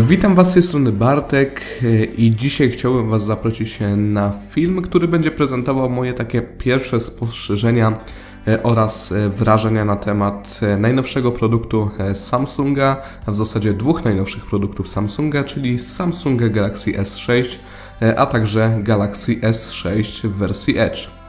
Witam Was z tej strony Bartek e, i dzisiaj chciałbym Was zaprosić na film, który będzie prezentował moje takie pierwsze spostrzeżenia e, oraz e, wrażenia na temat najnowszego produktu Samsunga, a w zasadzie dwóch najnowszych produktów Samsunga, czyli Samsunga Galaxy S6, a także Galaxy S6 w wersji Edge.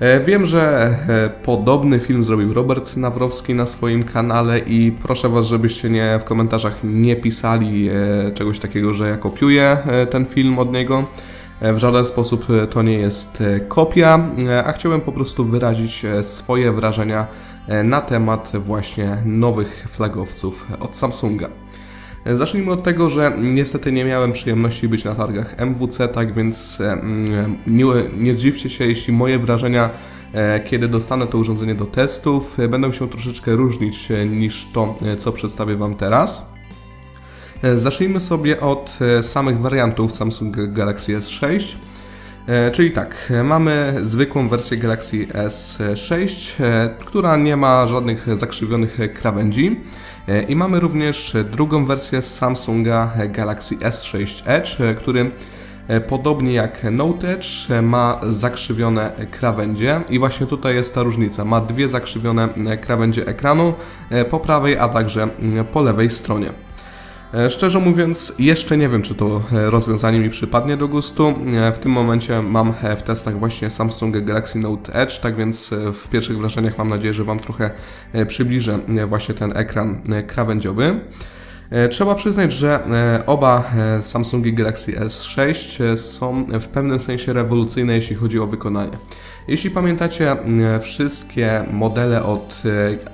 E, wiem, że e, podobny film zrobił Robert Nawrowski na swoim kanale i proszę Was, żebyście nie w komentarzach nie pisali e, czegoś takiego, że ja kopiuję ten film od niego. W żaden sposób to nie jest kopia, a chciałem po prostu wyrazić swoje wrażenia na temat właśnie nowych flagowców od Samsunga. Zacznijmy od tego, że niestety nie miałem przyjemności być na targach MWC, tak więc mm, nie, nie zdziwcie się, jeśli moje wrażenia e, kiedy dostanę to urządzenie do testów, e, będą się troszeczkę różnić e, niż to, co przedstawię Wam teraz. Zacznijmy sobie od samych wariantów Samsung Galaxy S6. Czyli tak, mamy zwykłą wersję Galaxy S6, która nie ma żadnych zakrzywionych krawędzi. I mamy również drugą wersję Samsunga Galaxy S6 Edge, który podobnie jak Note Edge ma zakrzywione krawędzie i właśnie tutaj jest ta różnica. Ma dwie zakrzywione krawędzie ekranu po prawej, a także po lewej stronie. E, szczerze mówiąc, jeszcze nie wiem, czy to e, rozwiązanie mi przypadnie do gustu. E, w tym momencie mam w testach właśnie Samsung Galaxy Note Edge, tak więc w pierwszych wrażeniach mam nadzieję, że Wam trochę przybliżę właśnie ten ekran krawędziowy. Trzeba przyznać, że oba Samsungi Galaxy S6 są w pewnym sensie rewolucyjne, jeśli chodzi o wykonanie. Jeśli pamiętacie wszystkie modele od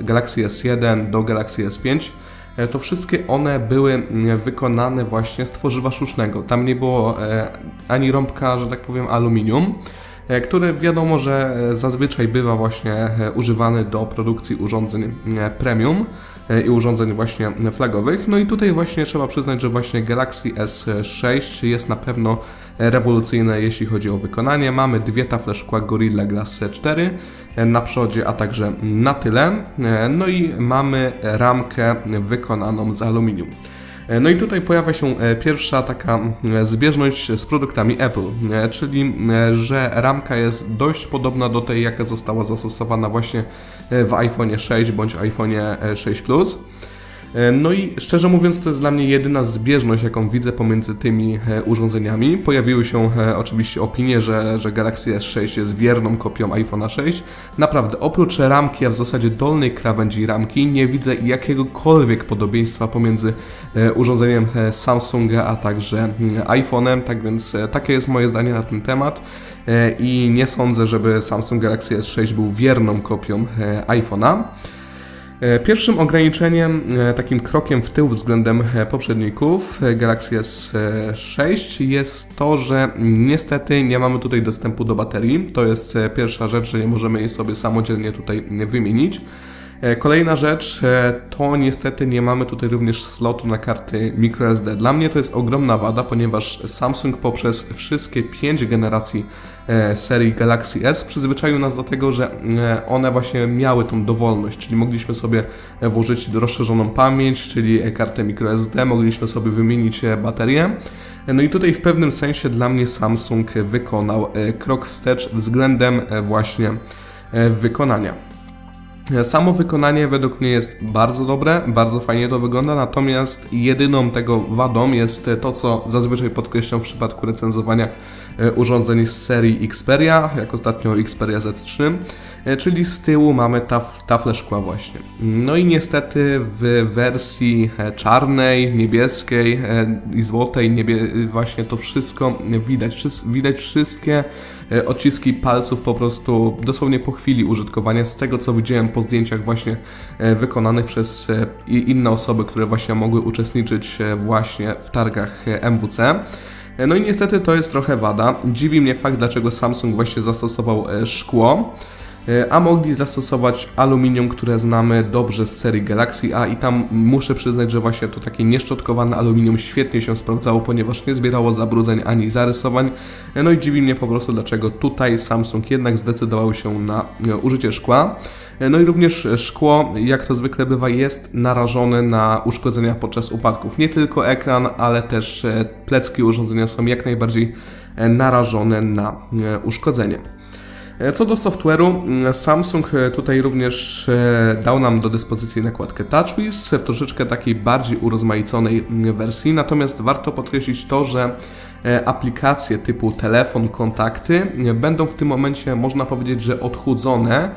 Galaxy S1 do Galaxy S5, E, to wszystkie one były mm, wykonane właśnie z tworzywa sztucznego. Tam nie było e, ani rąbka, że tak powiem, aluminium, e, który wiadomo, że zazwyczaj bywa właśnie używany do produkcji urządzeń premium i urządzeń właśnie flagowych. No i tutaj właśnie trzeba przyznać, że właśnie Galaxy S6 jest na pewno rewolucyjne, jeśli chodzi o wykonanie. Mamy dwie tafle szkła Gorilla Glass 4 na przodzie, a także na tyle. No i mamy ramkę wykonaną z aluminium. No i tutaj pojawia się pierwsza taka zbieżność z produktami Apple, czyli że ramka jest dość podobna do tej, jaka została zastosowana właśnie w iPhone 6 bądź iPhone 6 Plus. E, no i szczerze mówiąc, to jest dla mnie jedyna zbieżność, jaką widzę pomiędzy tymi e, urządzeniami. Pojawiły się e, oczywiście opinie, że, że Galaxy S6 jest wierną kopią iPhone'a 6. Naprawdę, oprócz ramki, a w zasadzie dolnej krawędzi ramki, nie widzę jakiegokolwiek podobieństwa pomiędzy urządzeniem Samsunga, a także mm, iPhone'em, tak więc takie jest moje zdanie na ten temat i nie sądzę, żeby Samsung Galaxy S6 był wierną kopią iPhone'a. E, pierwszym ograniczeniem, e, takim krokiem w tył względem e, poprzedników Galaxy S6 jest to, że niestety nie mamy tutaj dostępu do baterii. To jest pierwsza rzecz, że nie możemy jej sobie samodzielnie tutaj wymienić. E, kolejna rzecz, e, to niestety nie mamy tutaj również slotu na karty microSD. Dla mnie to jest ogromna wada, ponieważ Samsung poprzez wszystkie 5 generacji e, serii Galaxy S przyzwyczaił nas do tego, że one właśnie miały tą dowolność, czyli mogliśmy sobie włożyć rozszerzoną pamięć, czyli kartę microSD, mogliśmy sobie wymienić baterię. No i tutaj w pewnym sensie dla mnie Samsung wykonał krok wstecz względem właśnie wykonania. Samo wykonanie według mnie jest bardzo dobre, bardzo fajnie to wygląda, natomiast jedyną tego wadą jest to, co zazwyczaj podkreślam w przypadku recenzowania e, urządzeń z serii Xperia, jak ostatnio Xperia Z3, e, czyli z tyłu mamy taf, taflę szkła właśnie. No i niestety w wersji e, czarnej, niebieskiej i złotej niebie, właśnie to wszystko widać. Widać wszystkie odciski palców po prostu dosłownie po chwili użytkowania z tego, co widziałem po zdjęciach właśnie e, wykonanych przez e, inne osoby, które właśnie mogły uczestniczyć e, właśnie w targach MWC. No i niestety to jest trochę wada. Dziwi mnie fakt, dlaczego Samsung właśnie zastosował szkło. A mogli zastosować aluminium, które znamy dobrze z serii Galaxy A i tam muszę przyznać, że właśnie to takie nieszczotkowane aluminium świetnie się sprawdzało, ponieważ nie zbierało zabrudzeń ani zarysowań. No i dziwi mnie po prostu, dlaczego tutaj Samsung jednak zdecydował się na użycie szkła. No i również szkło, jak to zwykle bywa, jest narażone na uszkodzenia podczas upadków. Nie tylko ekran, ale też plecki urządzenia są jak najbardziej narażone na uszkodzenie. E, co do software'u, mm, Samsung e, tutaj również e, dał nam do dyspozycji nakładkę TouchWiz w troszeczkę takiej bardziej urozmaiconej mm, wersji, natomiast warto podkreślić to, że aplikacje typu telefon, kontakty będą w tym momencie, można powiedzieć, że odchudzone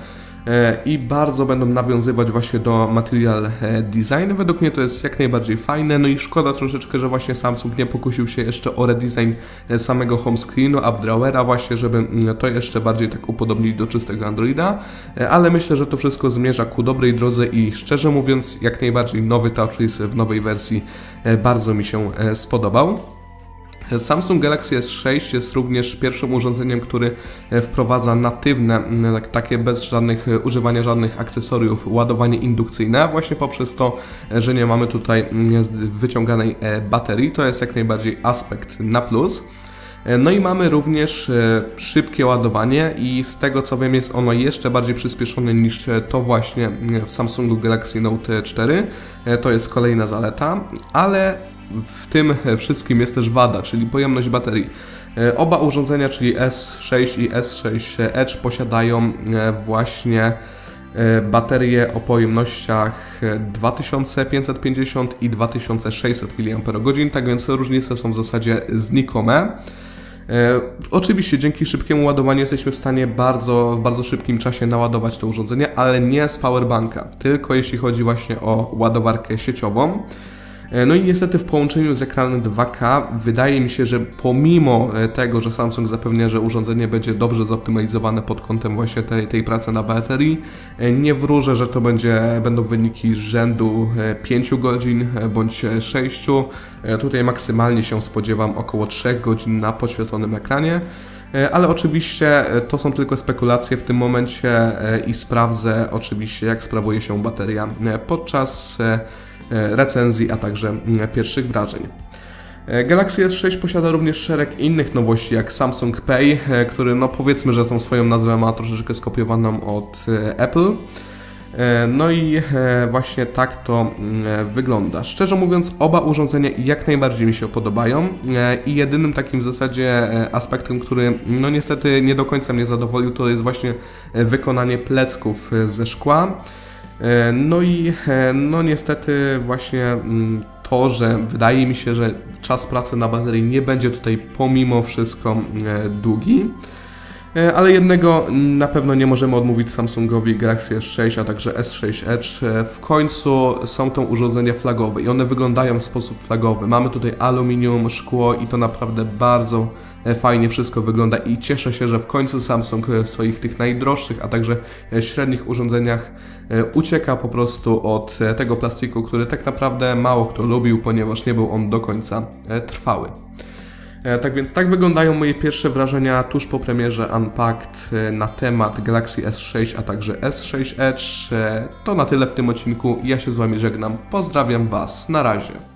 i bardzo będą nawiązywać właśnie do material e, design. Według mnie to jest jak najbardziej fajne, no i szkoda troszeczkę, że właśnie Samsung nie pokusił się jeszcze o redesign e, samego home screenu, updrawera właśnie, żeby mm, to jeszcze bardziej tak upodobnić do czystego Androida, ale myślę, że to wszystko zmierza ku dobrej drodze i szczerze mówiąc, jak najbardziej nowy TouchWiz w nowej wersji bardzo mi się spodobał. Samsung Galaxy S6 jest również pierwszym urządzeniem, który e, wprowadza natywne, tak, takie bez żadnych e, używania żadnych akcesoriów, ładowanie indukcyjne, właśnie poprzez to, e, że nie mamy tutaj wyciąganej baterii. To jest jak najbardziej aspekt na plus. No i mamy również szybkie ładowanie i z tego co wiem jest ono jeszcze bardziej przyspieszone niż to właśnie w Samsungu Galaxy Note 4. To jest kolejna zaleta, ale w tym wszystkim jest też wada, czyli pojemność baterii. E, oba urządzenia, czyli S6 i S6 Edge posiadają e, właśnie e, baterie o pojemnościach 2550 i 2600 mAh, tak więc różnice są w zasadzie znikome. Oczywiście dzięki szybkiemu ładowaniu jesteśmy w stanie bardzo, w bardzo szybkim czasie naładować to urządzenie, ale nie z powerbanka, tylko jeśli chodzi właśnie o ładowarkę sieciową. E, no i niestety w połączeniu z ekranem 2K wydaje mi się, że pomimo e, tego, że Samsung zapewnia, że urządzenie będzie dobrze zoptymalizowane pod kątem właśnie tej, tej pracy na baterii, e, nie wróżę, że to będzie, będą wyniki rzędu 5 godzin bądź 6. Tutaj maksymalnie się spodziewam około 3 godzin na podświetlonym ekranie. Ale oczywiście to są tylko spekulacje w tym momencie i sprawdzę oczywiście jak sprawuje się bateria podczas E, recenzji, a także pierwszych wrażeń. E, Galaxy S6 posiada również szereg innych nowości, jak Samsung Pay, e, który no powiedzmy, że tą swoją nazwę ma troszeczkę skopiowaną od Apple. No i właśnie tak to mm, wygląda. Szczerze mówiąc, oba urządzenia jak najbardziej mi się podobają i jedynym takim w zasadzie aspektem, który no niestety nie do końca mnie zadowolił, to jest właśnie wykonanie plecków ze szkła. E, no i e, no niestety właśnie mm, to, że wydaje mi się, że czas pracy na baterii nie będzie tutaj pomimo wszystko e, długi. Ale jednego na pewno nie możemy odmówić Samsungowi Galaxy S6, a także S6 Edge. W końcu są to urządzenia flagowe i one wyglądają w sposób flagowy. Mamy tutaj aluminium, szkło i to naprawdę bardzo E, fajnie wszystko wygląda i cieszę się, że w końcu Samsung w swoich tych najdroższych, a także e, średnich urządzeniach e, ucieka po prostu od tego plastiku, który tak naprawdę mało kto lubił, ponieważ nie był on do końca trwały. Tak więc tak wyglądają moje pierwsze wrażenia tuż po premierze Unpacked na temat Galaxy S6, a także S6 Edge. To na tyle w tym odcinku. Ja się z Wami żegnam. Pozdrawiam Was. Na razie.